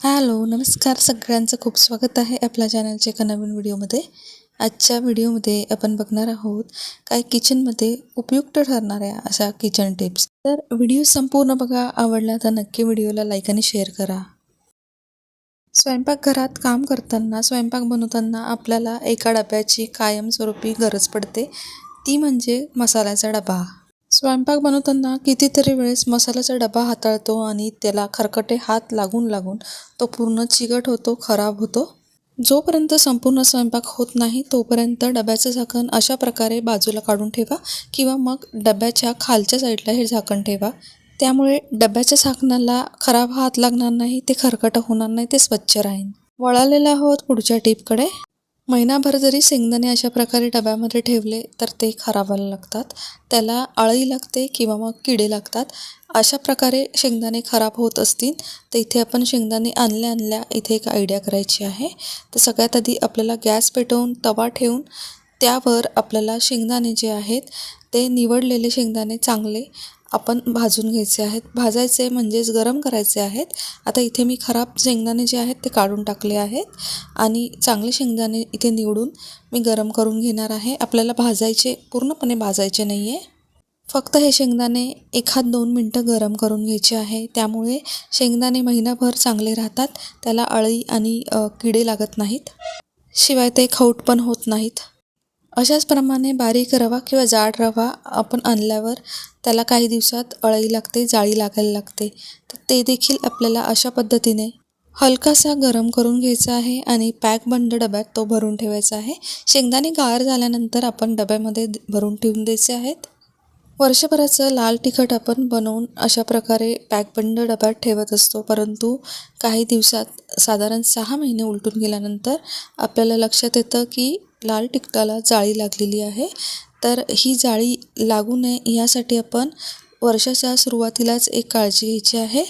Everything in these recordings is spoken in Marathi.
हॅलो नमस्कार सगळ्यांचं. खूप स्वागत आहे आपल्या चॅनलच्या एका नवीन व्हिडिओमध्ये आजच्या व्हिडिओमध्ये आपण बघणार आहोत काही किचनमध्ये उपयुक्त ठरणाऱ्या अशा किचन टिप्स तर व्हिडिओ संपूर्ण बघा आवडला तर नक्की व्हिडिओला लाईक आणि शेअर करा. स्वयंपाकघरात काम करताना स्वयंपाक बनवताना आपल्याला एका डब्याची कायमस्वरूपी गरज पडते. ती म्हणजे मसाल्याचा डबा. स्वयंपाक बनवताना कितीतरी वेळेस मसाल्याचा डबा हाताळतो आणि त्याला खरकटे हात लागून लागून तो पूर्ण चिकट होतो खराब होतो. जोपर्यंत संपूर्ण स्वयंपाक होत नाही तोपर्यंत डब्याचं झाकण अशा प्रकारे बाजूला काढून ठेवा किंवा मग डब्याच्या खालच्या साईडला हे झाकण ठेवा. त्यामुळे डब्याच्या झाकणाला खराब हात लागणार नाही ते खरकटं होणार नाही ते स्वच्छ राहील वळालेलं आहोत पुढच्या टिपकडे. महिनाभर जरी शेंगदाणे अशा प्रकारे डब्यामध्ये ठेवले तर ते खराब लागतात. त्याला अळी लागते किंवा मग किडे लागतात. अशा प्रकारे शेंगदाणे खराब होत असतील तर इथे आपण शेंगदाणे आणल्या आणल्या इथे एक आयडिया करायची आहे. तर सगळ्यात आधी आपल्याला गॅस पेटवून तवा ठेवून त्यावर आपल्याला शेंगदाणे जे आहेत ते निवडलेले शेंगदाणे चांगले आपण भाजून घ्यायचे आहेत. भाजायचे म्हणजेच गरम करायचे आहेत. आता इथे मी खराब शेंगदाणे जे आहेत ते काढून टाकले आहेत. आणि चांगले शेंगदाणे इथे निवडून मी गरम करून घेणार आहे. आपल्याला भाजायचे पूर्णपणे भाजायचे नाही आहे फक्त हे शेंगदाणे एखाद दोन मिनटं गरम करून घ्यायचे आहे. त्यामुळे शेंगदाणे महिनाभर चांगले राहतात. त्याला अळी आणि किडे लागत नाहीत. शिवाय ते खौट पण होत नाहीत. अशाच प्रमाणे बारीक रवा किंवा जाड रवा आपण आणल्यावर त्याला काही दिवसात अळई लागते जाळी लागायला लागते. तर ते देखील आपल्याला अशा पद्धतीने हलकासा गरम करून घ्यायचा आहे आणि पॅक बंद डब्यात तो भरून ठेवायचा आहे. शेंगदाणे गार झाल्यानंतर आपण डब्यामध्ये भरून ठेवून द्यायचे आहेत. वर्षभराचं लाल तिखट आपण बनवून अशा प्रकारे पॅकबंद डब्यात ठेवत असतो. परंतु काही दिवसात साधारण सहा महिने उलटून गेल्यानंतर आपल्याला लक्षात येतं की लाल तिखटाला जाळी लागलेली आहे. तर ही जाळी लागू नये यासाठी आपण वर्षाच्या सुरुवातीलाच एक काळजी घ्यायची आहे.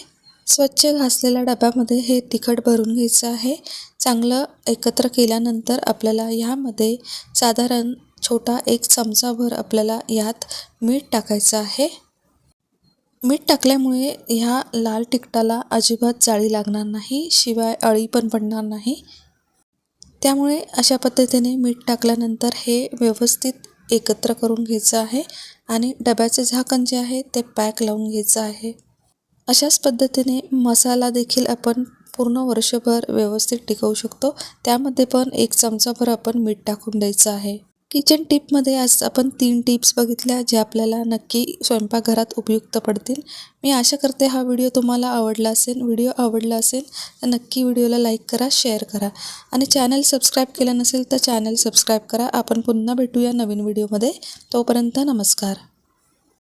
स्वच्छ घासलेल्या डब्यामध्ये हे तिखट भरून घ्यायचं आहे. चांगलं एकत्र केल्यानंतर आपल्याला ह्यामध्ये साधारण छोटा एक चमचाभर आपल्याला यात मीठ टाकायचं आहे. मीठ टाकल्यामुळे ह्या लाल तिखटाला अजिबात जाळी लागणार नाही शिवाय अळी पण पडणार नाही. त्यामुळे अशा पद्धतीने मीठ टाकल्यानंतर हे व्यवस्थित एकत्र करून घ्यायचं आहे आणि डब्याचे झाकण जे आहे ते पॅक लावून घ्यायचं आहे. अशाच पद्धतीने मसाला देखील आपण पूर्ण वर्षभर व्यवस्थित टिकवू शकतो. त्यामध्ये पण एक चमचाभर आपण मीठ टाकून द्यायचं आहे. किचन टिपमध्ये आज आपण तीन टिप्स बघितल्या ज्या आपल्याला नक्की स्वयंपाकघरात उपयुक्त पडतील. मी आशा करते हा व्हिडिओ तुम्हाला आवडला असेल. व्हिडिओ आवडला असेल तर नक्की व्हिडिओला लाईक करा शेअर करा. आणि चॅनल सबस्क्राईब केलं नसेल तर चॅनल सबस्क्राईब करा. आपण पुन्हा भेटूया नवीन व्हिडिओमध्ये तोपर्यंत नमस्कार.